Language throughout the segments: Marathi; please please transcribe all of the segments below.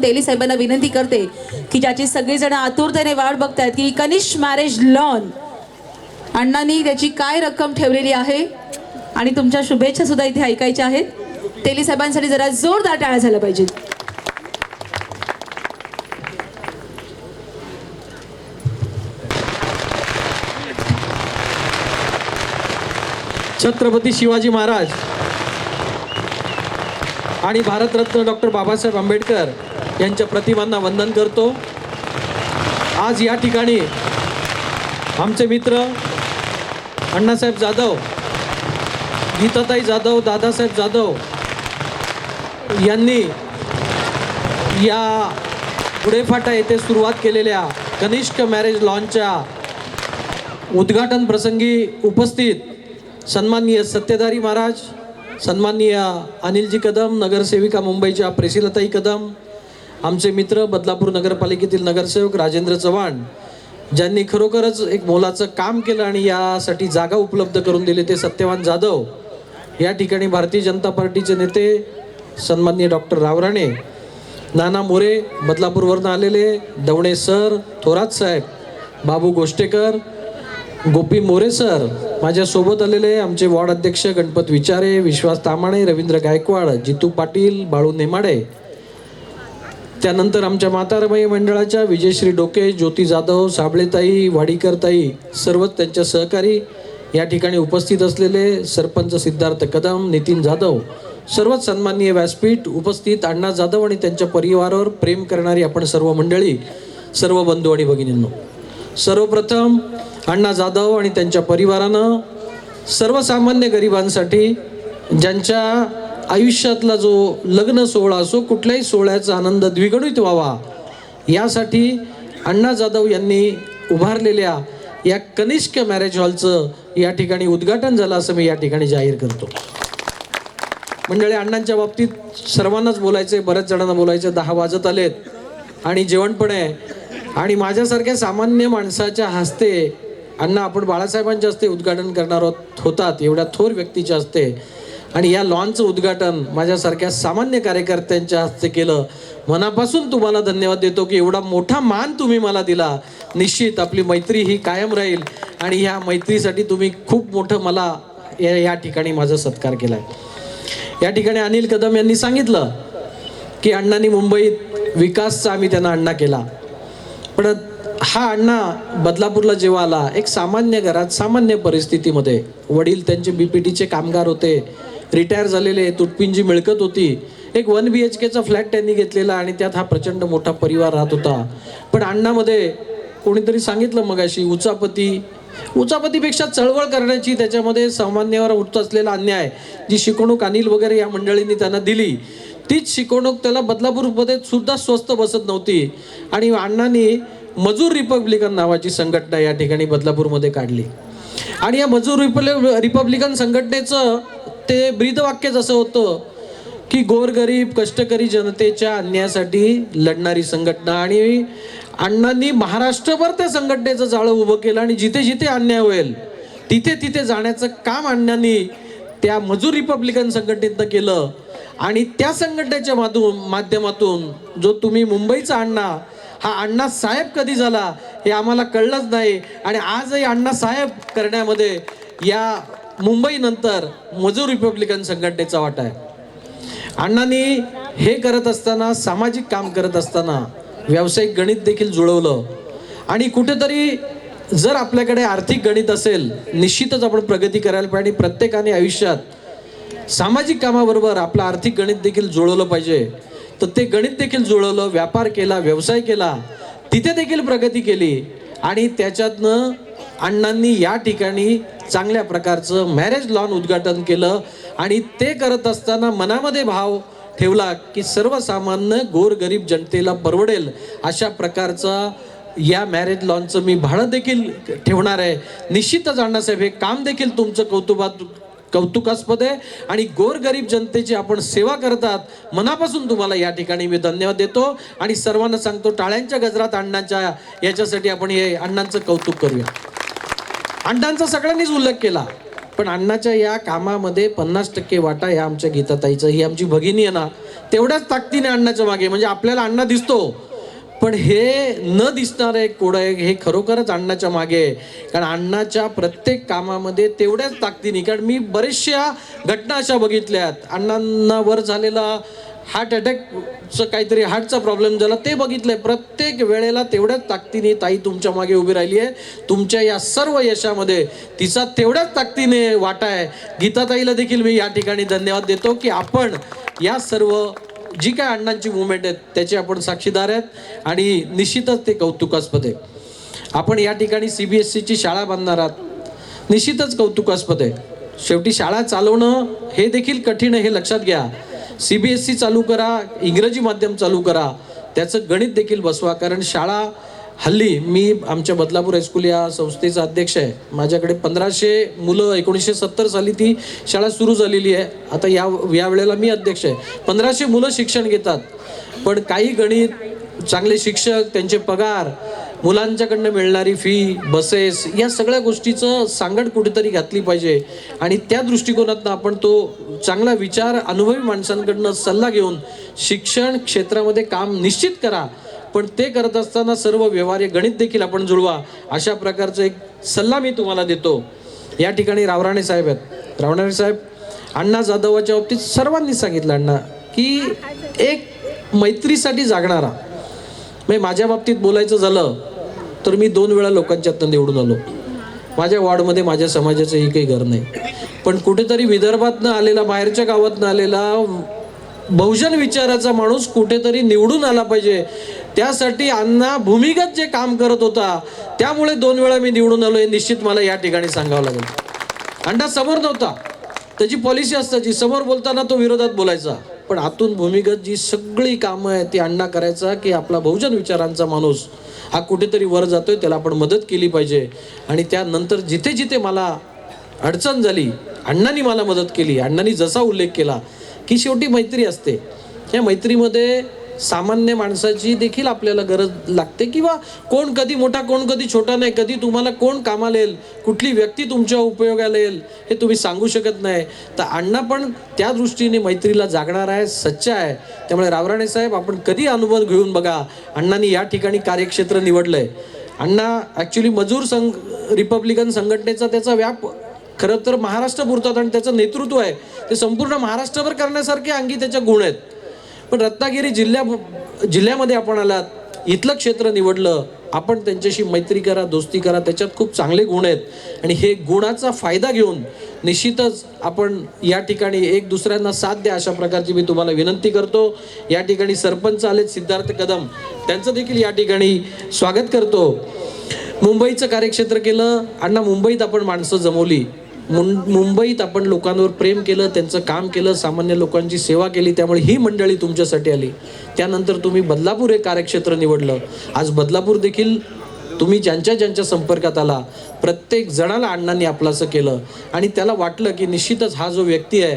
तेली साहेबांना विनंती करते की ज्याची सगळीजण आतुरतेने वाट बघतायत की कनिष्ठ मॅरेज लॉन अण्णांनी त्याची काय रक्कम ठेवलेली आहे? आणि तुमच्या शुभेच्छा सुद्धा इथे ऐकायच्या आहेत. तेली साहेबांसाठी जरा जोरदार टाळ्या झाल्या पाहिजेत. छत्रपती शिवाजी महाराज आणि भारतरत्न डॉक्टर बाबासाहेब आंबेडकर यांच्या प्रतिमांना वंदन करतो. आज या ठिकाणी आमचे मित्र अण्णासाहेब जाधव गीताताई जाधव दादासाहेब जाधव यांनी या पुढेफाटा येथे सुरुवात केलेल्या कनिष्क मॅरेज लॉनच्या उद्घाटन प्रसंगी उपस्थित सन्माननीय सत्यधारी महाराज सन्माननीय अनिलजी कदम नगरसेविका मुंबईच्या प्रेसिलताई कदम आमचे मित्र बदलापूर नगरपालिकेतील नगरसेवक राजेंद्र चव्हाण ज्यांनी खरोखरच एक मोलाचं काम केलं आणि यासाठी जागा उपलब्ध करून दिली ते सत्यवान जाधव. या ठिकाणी भारतीय जनता पार्टीचे नेते सन्माननीय डॉक्टर रावराणे नाना मोरे बदलापूरवरनं आलेले दवणे सर थोरात साहेब बाबू गोष्टेकर गोपी मोरे सर माझ्यासोबत आलेले आमचे वॉर्ड अध्यक्ष गणपत विचारे विश्वास तामाणे रवींद्र गायकवाड जितू पाटील बाळू नेमाडे त्यानंतर आमच्या मातारबाई मंडळाच्या विजयश्री डोके ज्योती जाधव साबळेताई वाडीकरताई सर्वच त्यांच्या सहकारी या ठिकाणी उपस्थित असलेले सरपंच सिद्धार्थ कदम नितीन जाधव सर्वच सन्माननीय व्यासपीठ उपस्थित अण्णा जाधव आणि त्यांच्या परिवारावर प्रेम करणारी आपण सर्व मंडळी सर्व बंधू आणि भगिनींनो. सर्वप्रथम अण्णा जाधव आणि त्यांच्या परिवारानं सर्वसामान्य गरिबांसाठी ज्यांच्या आयुष्यातला जो लग्न सोहळा असो कुठल्याही सोहळ्याचा आनंद द्विगणित व्हावा. यासाठी अण्णा जाधव यांनी उभारलेल्या या कनिष्क मॅरेज हॉलचं या ठिकाणी उद्घाटन झालं असं मी या ठिकाणी जाहीर करतो. मंडळी अण्णांच्या बाबतीत सर्वांनाच बोलायचे बऱ्याच जणांना बोलायचं दहा वाजत आलेत आणि जेवण पण आहे. आणि माझ्यासारख्या सामान्य माणसाच्या हस्ते अण्णा आपण बाळासाहेबांच्या हस्ते उद्घाटन करणार आहोत होतात एवढ्या थोर व्यक्तीच्या हस्ते. आणि या लॉनचं उद्घाटन माझ्यासारख्या सामान्य कार्यकर्त्यांच्या हस्ते केलं. मनापासून तुम्हाला धन्यवाद देतो की एवढा मोठा मान तुम्ही मला दिला. निश्चित आपली मैत्री ही कायम राहील आणि ह्या मैत्रीसाठी तुम्ही खूप मोठं मला या या ठिकाणी माझा सत्कार केला आहे या ठिकाणी अनिल कदम यांनी सांगितलं की अण्णांनी मुंबईत विकासचा आम्ही त्यांना अण्णा केला. पण हा अण्णा बदलापूरला जेव्हा आला एक सामान्य घरात सामान्य परिस्थितीमध्ये वडील त्यांचे बी पी टीचे कामगार होते. रिटायर झालेले तुटपिंजी मिळकत होती. एक one B H K flat त्यांनी घेतलेला आणि त्यात हा प्रचंड मोठा परिवार राहत होता. पण अण्णामध्ये कोणीतरी सांगितलं मगाशी उचापती. उचापतीपेक्षा चळवळ करण्याची त्याच्यामध्ये सामान्यावर उठत असलेला अन्याय जी शिकवणूक अनिल वगैरे या मंडळींनी त्यांना दिली. तीच शिकवणूक त्याला बदलापूरमध्ये सुद्धा स्वस्त बसत नव्हती. आणि अण्णांनी मजूर रिपब्लिकन नावाची संघटना या ठिकाणी बदलापूरमध्ये काढली. आणि या मजूर रिपब्लिकन संघटनेचं ते ब्रीदवाक्य असं होतं की गोरगरीब कष्टकरी जनतेच्या अन्यायासाठी लढणारी संघटना आणि अण्णांनी महाराष्ट्रभर त्या संघटनेचं जाळं उभं केलं आणि जिथे जिथे अन्याय होईल तिथे तिथे जाण्याचं काम अण्णांनी त्या मजूर रिपब्लिकन संघटनेतनं केलं. आणि त्या संघटनेच्या माधून माध्यमातून जो तुम्ही मुंबईचा अण्णा हा अण्णा साहेब कधी झाला हे आम्हाला कळलंच नाही. आणि आजही अण्णा साहेब करण्यामध्ये या मुंबईनंतर मजूर रिपब्लिकन संघटनेचा वाटा आहे. अण्णांनी हे करत असताना सामाजिक काम करत असताना व्यावसायिक गणित देखील जुळवलं. आणि कुठेतरी जर आपल्याकडे आर्थिक गणित असेल निश्चितच आपण प्रगती करायला पाहिजे आणि प्रत्येकाने आयुष्यात सामाजिक कामाबरोबर आपलं आर्थिक गणित देखील जुळवलं पाहिजे. तर ते गणित देखील जुळवलं व्यापार केला व्यवसाय केला तिथे देखील प्रगती केली. आणि त्याच्यातनं अण्णांनी या ठिकाणी चांगल्या प्रकारचं मॅरेज लॉन उद्घाटन केलं आणि ते करत असताना मनामध्ये भाव ठेवला की सर्वसामान्य गोरगरीब जनतेला परवडेल अशा प्रकारचा या मॅरेज लॉनचं मी भाडं देखील ठेवणार आहे. निश्चितच अण्णासाहेब हे काम देखील तुमचं कौतुकात कौतुकास्पद आहे आणि गोरगरीब जनतेची आपण सेवा करतात मनापासून तुम्हाला या ठिकाणी मी धन्यवाद देतो आणि सर्वांना सांगतो टाळ्यांच्या गजरात अण्णांच्या याच्यासाठी आपण हे अण्णांचं कौतुक करूया. अण्णांचा सगळ्यांनीच उल्लेख केला. पण अण्णाच्या या कामामध्ये पन्नास टक्के वाटा या आमच्या गीताताईचं ही आमची भगिनी आहे ना तेवढ्याच ताकदीने अण्णाच्या मागे म्हणजे आपल्याला अण्णा दिसतो. पण हे न दिसणारं एक कोडं आहे हे खरोखरच अण्णाच्या मागे आहे. कारण अण्णाच्या प्रत्येक कामामध्ये तेवढ्याच ताकदीने कारण मी बरेचशा घटना अशा बघितल्यात अण्णांना वर झालेला हार्ट अटॅकचं काहीतरी हार्टचा प्रॉब्लेम झाला ते बघितलंय. प्रत्येक वेळेला तेवढ्याच ताकदीने ताई तुमच्या मागे उभी राहिली आहे. तुमच्या या सर्व यशामध्ये तिचा तेवढ्याच ताकदीने वाटा आहे. गीताताईला देखील मी या ठिकाणी धन्यवाद देतो की आपण या सर्व जी काय अण्णांची मुवमेंट आहेत त्याचे आपण साक्षीदार आहेत आणि निश्चितच ते कौतुकास्पद आहे आपण या ठिकाणी सी बी एस सीची शाळा बांधणार आहात. निश्चितच कौतुकास्पद आहे. शेवटी शाळा चालवणं हे देखील कठीण आहे हे लक्षात घ्या. सी बी एस सी चालू करा इंग्रजी माध्यम चालू करा. त्याचं गणित देखील बसवा कारण शाळा हल्ली मी आमच्या बदलापूर हायस्कूल या संस्थेचा अध्यक्ष आहे. माझ्याकडे पंधराशे मुलं एकोणीसशे सत्तर साली ती शाळा सुरू झालेली आहे. आता या या वेळेला मी अध्यक्ष आहे. पंधराशे मुलं शिक्षण घेतात. पण काही गणित चांगले शिक्षक त्यांचे पगार मुलांच्याकडनं मिळणारी फी बसेस या सगळ्या गोष्टीचं सांगड कुठेतरी घातली पाहिजे. आणि त्या दृष्टिकोनातनं आपण तो चांगला विचार अनुभवी माणसांकडनं सल्ला घेऊन शिक्षण क्षेत्रामध्ये काम निश्चित करा. पण ते करत असताना सर्व व्यवहार्य गणित देखील आपण जुळवा अशा प्रकारचा एक सल्ला मी तुम्हाला देतो. या ठिकाणी रावराणे साहेब आहेत. रावराणे साहेब अण्णा जाधवाच्या बाबतीत सर्वांनी सांगितलं अण्णा की एक मैत्रीसाठी जागणारा. म्हणजे माझ्या बाबतीत बोलायचं झालं तर मी दोन वेळा लोकांच्यातनं निवडून आलो. माझ्या वार्डमध्ये माझ्या समाजाचं ही काही घर नाही. पण कुठेतरी विदर्भातनं आलेला बाहेरच्या गावातनं आलेला बहुजन विचाराचा माणूस कुठेतरी निवडून आला पाहिजे. त्यासाठी अण्णा भूमिगत जे काम करत होता त्यामुळे दोन वेळा मी निवडून आलो हे निश्चित मला या ठिकाणी सांगावं लागेल. अण्णा समोर नव्हता. त्याची पॉलिसी असताची समोर बोलताना तो विरोधात बोलायचा. पण आतून भूमिगत जी सगळी कामं आहेत ती अण्णा करायचा की आपला बहुजन विचारांचा माणूस हा कुठेतरी वर जातोय. त्याला आपण मदत केली पाहिजे. आणि त्यानंतर जिथे जिथे मला अडचण झाली. अण्णांनी मला मदत केली. अण्णांनी जसा उल्लेख केला की शेवटी मैत्री असते. या मैत्रीमध्ये सामान्य माणसाची देखील आपल्याला गरज लागते किंवा कोण कधी मोठा कोण कधी छोटा नाही. कधी तुम्हाला कोण कामाला येईल? कुठली व्यक्ती तुमच्या उपयोगाला येईल? हे तुम्ही सांगू शकत नाही. तर अण्णा पण त्या दृष्टीने मैत्रीला जागणार आहे सच्चा आहे. त्यामुळे रावराणे साहेब आपण कधी अनुभव घेऊन बघा अण्णांनी या ठिकाणी कार्यक्षेत्र निवडलं आहे अण्णा ॲक्च्युली मजूर संघ रिपब्लिकन संघटनेचा त्याचा व्याप खरं तर महाराष्ट्र पुरतात आणि त्याचं नेतृत्व आहे. ते संपूर्ण महाराष्ट्रभर करण्यासारखे अंगी त्याच्या गुण आहेत. पण रत्नागिरी जिल्ह्या जिल्ह्यामध्ये आपण आलात इथलं क्षेत्र निवडलं आपण त्यांच्याशी मैत्री करा दोस्ती करा त्याच्यात खूप चांगले गुण आहेत. आणि हे गुणाचा फायदा घेऊन निश्चितच आपण या ठिकाणी एक दुसऱ्यांना साथ द्या अशा प्रकारची मी तुम्हाला विनंती करतो. या ठिकाणी सरपंच आलेत सिद्धार्थ कदम. त्यांचं देखील या ठिकाणी स्वागत करतो. मुंबईचं कार्यक्षेत्र केलं अण्णा मुंबईत आपण माणसं जमवली. मुंबईत आपण लोकांवर प्रेम केलं त्यांचं काम केलं सामान्य लोकांची सेवा केली त्यामुळे ही मंडळी तुमच्यासाठी आली. त्यानंतर तुम्ही बदलापूर हे कार्यक्षेत्र निवडलं. आज बदलापूर देखील तुम्ही ज्यांच्या ज्यांच्या संपर्कात आला प्रत्येक जणाला अण्णांनी आपलासं केलं. आणि त्याला वाटलं की निश्चितच हा जो व्यक्ती आहे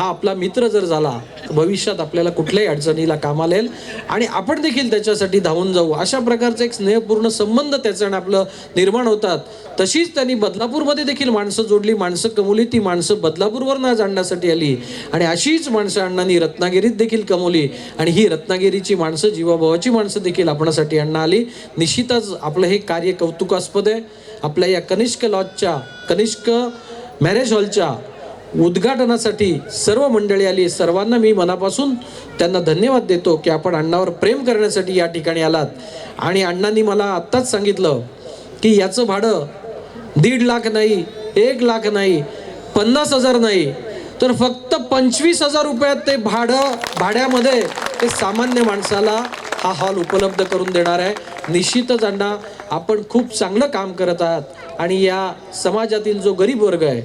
हा आपला मित्र जर झाला तर भविष्यात आपल्याला कुठल्याही अडचणीला कामाला येईल. आणि आपण देखील त्याच्यासाठी धावून जाऊ. अशा प्रकारचा एक स्नेहपूर्ण संबंध त्याच्याने आपलं निर्माण होतात. तशीच त्यांनी बदलापूरमध्ये देखील माणसं जोडली. माणसं कमवली. ती माणसं बदलापूरवर नाच आणण्यासाठी आली. आणि अशीच माणसं अण्णांनी रत्नागिरीत देखील कमवली. आणि ही रत्नागिरीची माणसं जीवाभावाची माणसं देखील आपणासाठी अण्णा आली. निश्चितच आपलं हे कार्य कौतुकास्पद आहे. आपल्या या कनिष्क लॉजच्या कनिष्क मॅरेज हॉलच्या उद्घाटनासाठी सर्व मंडळी आली. सर्वांना मी मनापासून त्यांना धन्यवाद देतो की आपण अण्णावर प्रेम करण्यासाठी या ठिकाणी आलात. आणि अण्णांनी मला आत्ताच सांगितलं की याचं भाडं दीड लाख नाही एक लाख नाही पन्नास हजार नाही. तर फक्त पंचवीस हजार रुपयात ते भाडं भाड्यामध्ये ते सामान्य माणसाला हा हॉल उपलब्ध करून देणार आहे. निश्चितच अण्णा आपण खूप चांगलं काम करत आहात. आणि या समाजातील जो गरीब वर्ग आहे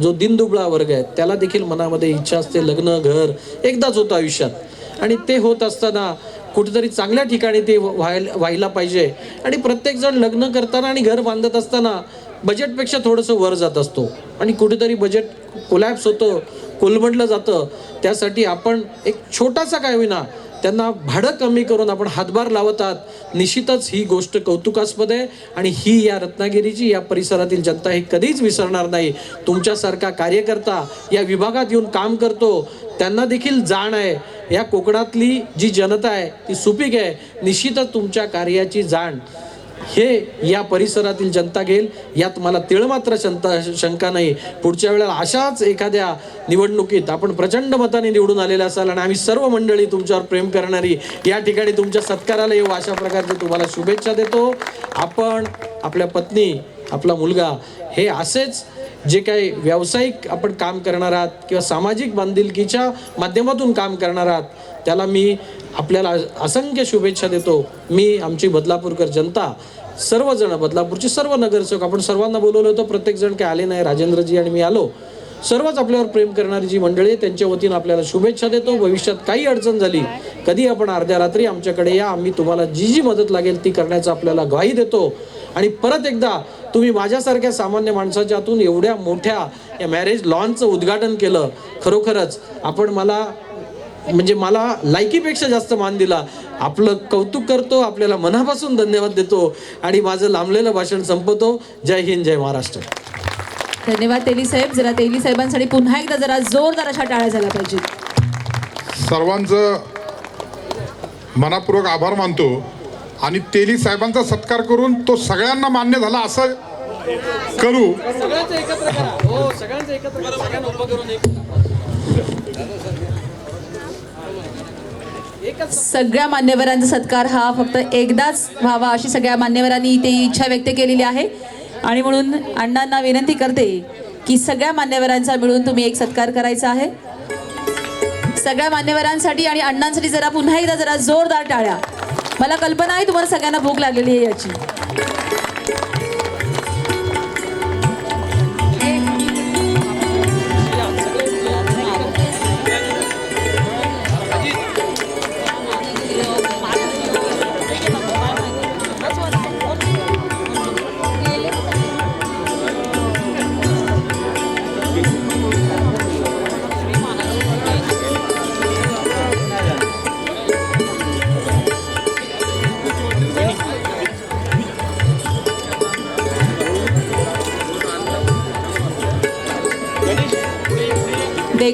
जो दिनदुबळा वर्ग आहे त्याला देखील मनामध्ये इच्छा असते लग्न घर एकदाच होतं आयुष्यात. आणि ते होत असताना कुठेतरी चांगल्या ठिकाणी ते व्हायला व्हायला पाहिजे. आणि प्रत्येकजण लग्न करताना आणि घर बांधत असताना बजेटपेक्षा थोडंसं वर जात असतो. आणि कुठेतरी बजेट कोलॅप्स होतं कोलमडलं जातं. त्यासाठी आपण एक छोटासा काय होईना त्यांना भाडं कमी करून आपण हातभार लावतात. निश्चितच ही गोष्ट कौतुकास्पद आहे आणि ही या रत्नागिरीची या परिसरातील जनता हे कधीच विसरणार नाही. तुमच्यासारखा कार्यकर्ता या विभागात येऊन काम करतो. त्यांना देखील जाण आहे. या कोकणातली जी जनता आहे ती सुपीक आहे. निश्चितच तुमच्या कार्याची जाण. हे या परिसरातील जनता घेईल. यात मला तिळमात्र शंका शंका नाही. पुढच्या वेळेला अशाच एखाद्या निवडणुकीत आपण प्रचंड मताने निवडून आलेले असाल आणि आम्ही सर्व मंडळी तुमच्यावर प्रेम करणारी या ठिकाणी तुमच्या सत्काराला येऊ अशा प्रकारचे तुम्हाला शुभेच्छा देतो. आपण आपल्या पत्नी आपला मुलगा हे असेच जे काही व्यावसायिक आपण काम करणार आहात किंवा सामाजिक बांधिलकीच्या माध्यमातून काम करणार आहात त्याला मी आपल्याला असंख्य शुभेच्छा देतो. मी आमची बदलापूरकर जनता सर्वजण बदलापूरची सर्व नगरसेवक आपण सर्वांना बोलवलं होतं प्रत्येकजण काही आले नाही राजेंद्रजी आणि मी आलो. सर्वच आपल्यावर प्रेम करणारी जी मंडळी आहे, त्यांच्या वतीनं आपल्याला शुभेच्छा देतो. भविष्यात काही अडचण झाली कधी आपण अर्ध्या रात्री आमच्याकडे या आम्ही तुम्हाला जी जी मदत लागेल ती करण्याचा आपल्याला ग्वाही देतो. आणि परत एकदा तुम्ही माझ्यासारख्या सामान्य माणसाच्या हातून एवढ्या मोठ्या या मॅरेज लॉनचं उद्घाटन केलं. खरोखरच आपण मला म्हणजे मला लायकीपेक्षा जास्त मान दिला. आपलं कौतुक करतो आपल्याला मनापासून धन्यवाद देतो आणि माझं लांबलेलं भाषण संपवतो. जय हिंद जय महाराष्ट्र. धन्यवाद तेली साहेब. जरा तेली साहेबांसाठी पुन्हा एकदा जरा जोरदार अशा टाळ्या झाल्या पाहिजेत. सर्वांचं मनापूर्वक आभार मानतो. आणि तेली साहेबांचा सत्कार करून तो सगळ्यांना मान्य झाला असं करू. सगळ्यांचं एकत्र करा. हो सगळ्या मान्यवरांचा सत्कार हा फक्त एकदाच व्हावा अशी सगळ्या मान्यवरांनी ते इच्छा व्यक्त केलेली आहे. आणि म्हणून अण्णांना विनंती करते की सगळ्या मान्यवरांचा मिळून तुम्ही एक सत्कार करायचा आहे. सगळ्या मान्यवरांसाठी आणि अण्णांसाठी जरा पुन्हा एकदा जरा जोरदार टाळ्या. मला कल्पना आहे तुम्हाला सगळ्यांना भूक लागलेली आहे याची.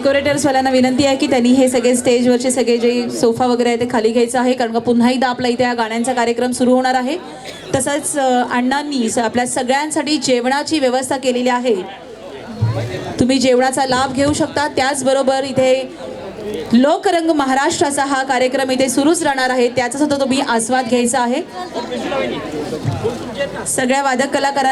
डेकोरेटर्सवाल्यांना विनंती आहे की त्यांनी हे सगळे स्टेजवरचे सगळे जे सोफा वगैरे आहे ते खाली घ्यायचं आहे कारण का पुन्हा एकदा आपला इथे हा गाण्यांचा कार्यक्रम सुरू होणार आहे. तसंच अण्णांनी आपल्या सगळ्यांसाठी जेवणाची व्यवस्था केलेली आहे. तुम्ही जेवणाचा लाभ घेऊ शकता. त्याचबरोबर इथे लोकरंग महाराष्ट्राचा हा कार्यक्रम इथे सुरूच राहणार आहे. त्याचा सुद्धा तुम्ही आस्वाद घ्यायचा आहे. सगळ्या वादक कलाकारांना